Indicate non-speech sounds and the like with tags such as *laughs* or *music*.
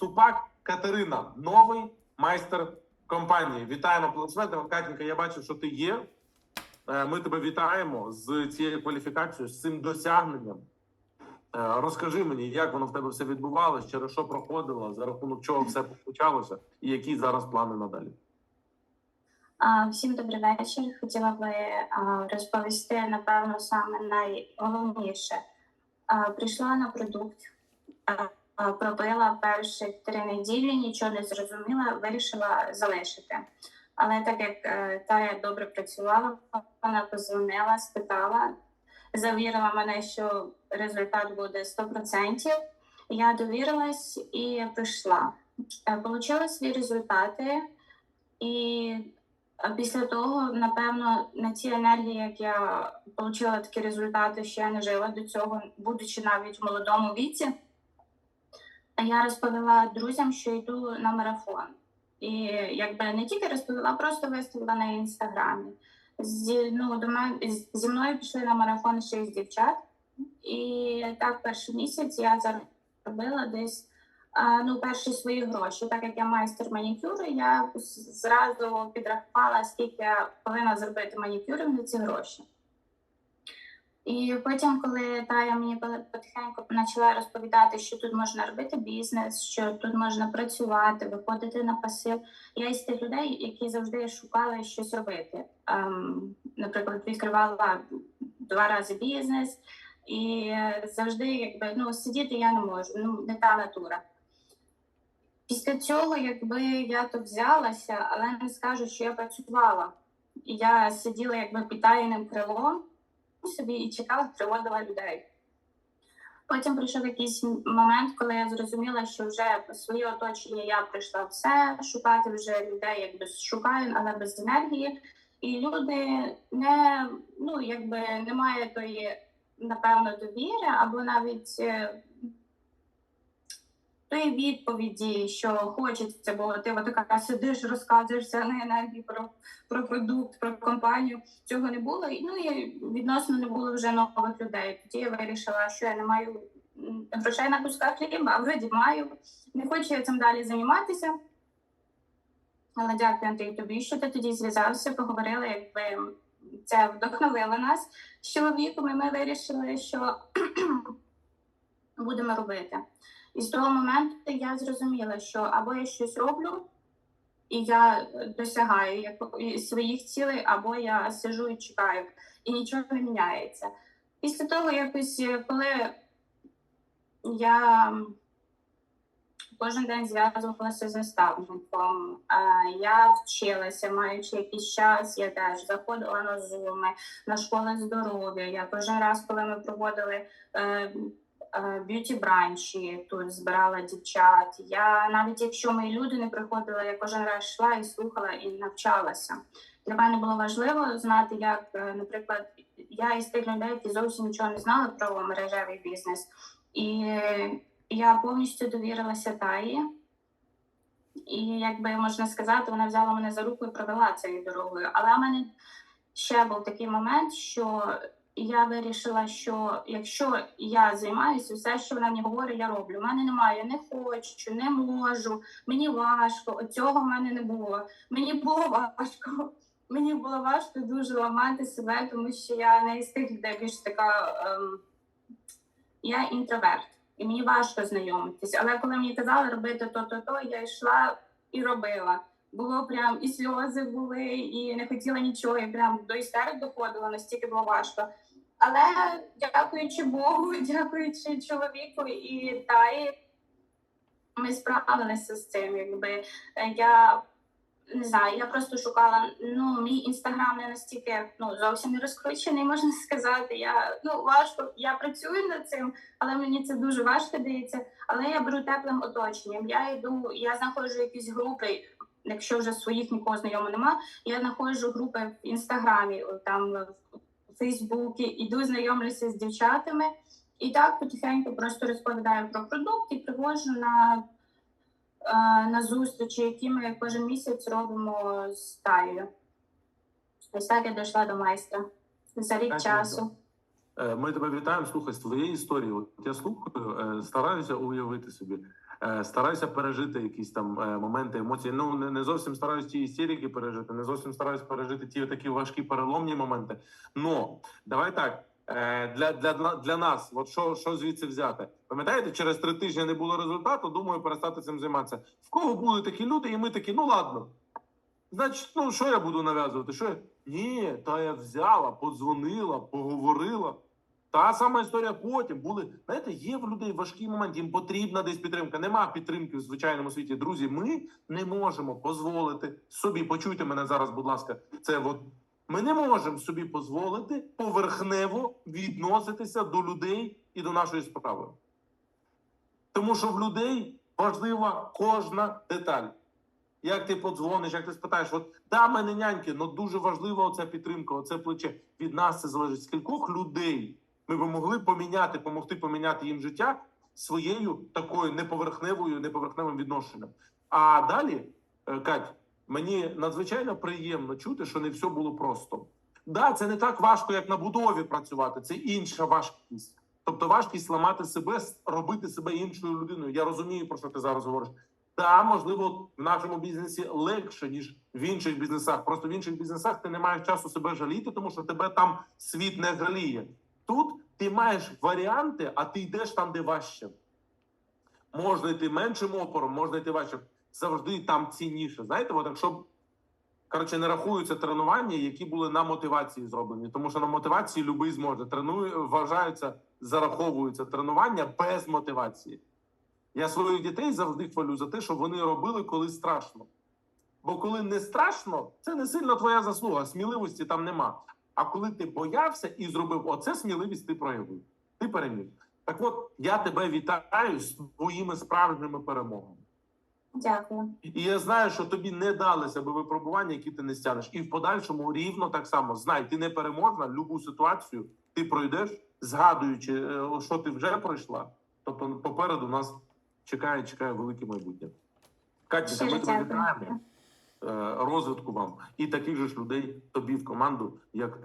Ступак Катерина, новий майстер компанії. Вітаємо аплодисментами. Катінька, я бачу, що ти є. Е, Ми тебе вітаємо з цією кваліфікацією, з цим досягненням. Е, Розкажи мені, як воно в тебе все відбувалося, через що проходило, за рахунок чого все почалося, і які зараз плани надалі. Всім добрий вечір. Хотіла би розповісти, напевно, саме найголовніше. Прийшла на продукт, пробила перші три неділі, нічого не зрозуміла, вирішила залишити. Але так як е, Тая добре працювала, вона позвонила, спитала, завірила мене, що результат буде 100%. Я довірилась і прийшла. Е, Получила свої результати. І після того, напевно, на цій енергії, як я отримала такі результати, що я не жила до цього, будучи навіть в молодому віці, я розповіла друзям, що йду на марафон. І якби не тільки розповіла, просто виставила на інстаграмі. Зі, ну, до мене, зі мною пішли на марафон шість дівчат. І так перший місяць я заробила десь ну, перші свої гроші. Так як я майстер манікюру, я зразу підрахувала, скільки я повинна зробити манікюрів на ці гроші. І потім, коли Тая мені потихеньку почала розповідати, що тут можна робити бізнес, що тут можна працювати, виходити на пасив. Я із тих людей, які завжди шукали щось робити. Ем, наприклад, відкривала два рази бізнес, і завжди, якби ну сидіти я не можу, ну не та натура. Після цього, якби я то взялася, але не скажу, що я працювала. Я сиділа якби під таєним крилом собі і чекала, приводила людей. Потім прийшов якийсь момент, коли я зрозуміла, що вже своє оточення я прийшла все шукати вже людей, якби шукаю, але без енергії. І люди не ну якби немає тої, напевно, довіри, або навіть тої відповіді, що хочеться, бо ти така сидиш, розказуєшся на енергії про, про продукт, про компанію. Цього не було. Ну і відносно не було вже нових людей. Тоді я вирішила, що я не маю грошей на кусках хліба, а вроді маю. Не хочу я цим далі займатися. Але дякую, Андрій, тобі, що ти тоді зв'язався, поговорили, якби це вдохновило нас з чоловіком, і ми вирішили, що *clears throat* будемо робити. І з того моменту я зрозуміла, що або я щось роблю, і я досягаю своїх цілей, або я сижу і чекаю, і нічого не міняється. Після того, якось, е, коли я кожен день зв'язувалася з наставником, е, я вчилася, маючи якийсь час, я теж заходила на зуми, на школи здоров'я. Я кожен раз, коли ми проводили. Е, б'юті бранчі тут збирала дівчат. Я навіть якщо мої люди не приходили, я кожен раз йшла і слухала і навчалася. Для мене було важливо знати, як, е, наприклад, я із тих людей, які зовсім нічого не знали про мережевий бізнес, і я повністю довірилася Таї. І якби можна сказати, вона взяла мене за руку і провела цією дорогою. Але в мене ще був такий момент, що я вирішила, що якщо я займаюся, все, що вона мені говорить, я роблю. У мене немає, не хочу, не можу, мені важко. Цього в мене не було. Мені було важко. Мені було важко дуже ламати себе, тому що я не із тих людей більш така. Ем, я інтроверт, і мені важко знайомитись. Але коли мені казали робити то-то, то я йшла і робила. Було прям і сльози були, і не хотіла нічого, і прям до істерик доходила, настільки було важко. Але дякуючи Богу, *laughs* дякуючи чоловіку і Таї, ми справилися з цим. Якби я не знаю, я просто шукала. Ну, мій інстаграм не настільки ну зовсім не розкручений, можна сказати. Я ну важко, я працюю над цим, але мені це дуже важко дається. Але я беру теплим оточенням. Я йду, я знаходжу якісь групи. Якщо вже своїх нікого знайомих нема, я знаходжу групи в інстаграмі, там Фейсбуці, іду знайомлюся з дівчатами, і так потихеньку просто розповідаю про продукт і привожу на, е, на зустрічі, які ми кожен місяць робимо з Таєю. Ось так я дійшла до майстра за рік Так, часу. Е, Ми тебе вітаємо. Слухай, з твоєї історії. От я слухаю, е, стараюся уявити собі. Е, стараюся пережити якісь там е, моменти, емоції. Ну не, не зовсім стараюсь ті істерики пережити, не зовсім стараюсь пережити ті такі важкі переломні моменти. Но давай так. е, Для, для, для нас, от що, що звідси взяти? Пам'ятаєте, через три тижні не було результату, думаю, перестати цим займатися. В кого були такі люди, і ми такі, ну ладно. Значить, ну що я буду нав'язувати? Що я? Ні, та я взяла, подзвонила, поговорила. Та сама історія потім були. Знаєте, є в людей важкі моменти, їм потрібна десь підтримка. Нема підтримки в звичайному світі. Друзі, ми не можемо дозволити собі. Почуйте мене зараз, будь ласка. Це от ми не можемо собі дозволити поверхнево відноситися до людей і до нашої справи. Тому що в людей важлива кожна деталь. Як ти подзвониш, як ти спитаєш, от да, мене няньки, але дуже важлива оця підтримка, оце плече. Від нас це залежить. Скількох людей ми би могли поміняти, помогти поміняти їм життя своєю такою неповерхневою, неповерхневим відношенням. А далі, е, Кать, мені надзвичайно приємно чути, що не все було просто. Да, це не так важко, як на будові працювати. Це інша важкість. Тобто важкість ламати себе, робити себе іншою людиною. Я розумію, про що ти зараз говориш. Та можливо в нашому бізнесі легше ніж в інших бізнесах. Просто в інших бізнесах ти не маєш часу себе жаліти, тому що тебе там світ не жаліє. Тут ти маєш варіанти, а ти йдеш там, де важче. Можна йти меншим опором, можна йти важче. Завжди там цінніше. Знаєте, от якщо коротше не рахуються тренування, які були на мотивації зроблені, тому що на мотивації любий зможе. Тренує, вважаються, зараховуються тренування без мотивації. Я своїх дітей завжди хвалю за те, що вони робили, коли страшно. Бо коли не страшно, це не сильно твоя заслуга, сміливості там нема. А коли ти боявся і зробив оце сміливість, ти проявив. Ти переміг. Так от я тебе вітаю з твоїми справжніми перемогами. Дякую. І я знаю, що тобі не далися би випробування, які ти не стягнеш. І в подальшому рівно так само знай, ти не переможна, любу ситуацію ти пройдеш, згадуючи, е, що ти вже пройшла. Тобто попереду нас чекає, чекає велике майбутнє. Катя, ми тебе вітаємо. Е, Розвитку вам і таких же ж людей тобі в команду, як ти.